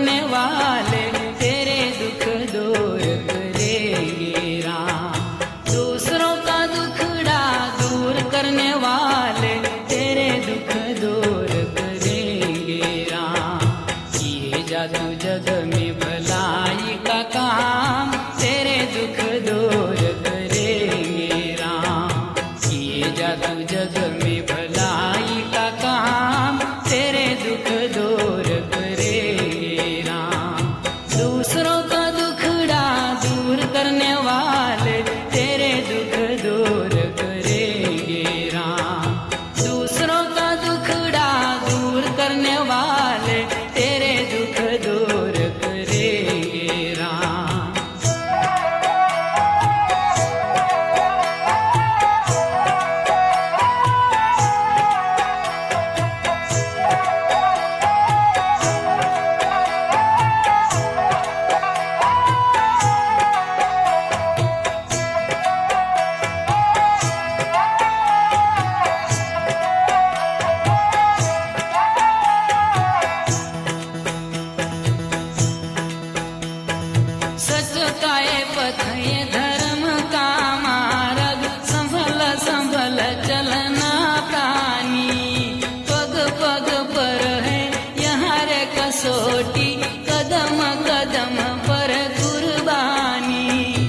करने वाले तेरे दुख दूर करेंगे राम। दूसरों का दुखड़ा दूर करने वाले तेरे दुख दूर करेंगे राम। किए जा जग में भलाई का काम तेरे दुख दूर करेंगे राम। किए जा जग में दूर करने सचताए पथय धर्म का मार्ग, संभल संभल चलना प्राणी। पग पग पर है यहाँ रे कसोटी, कदम कर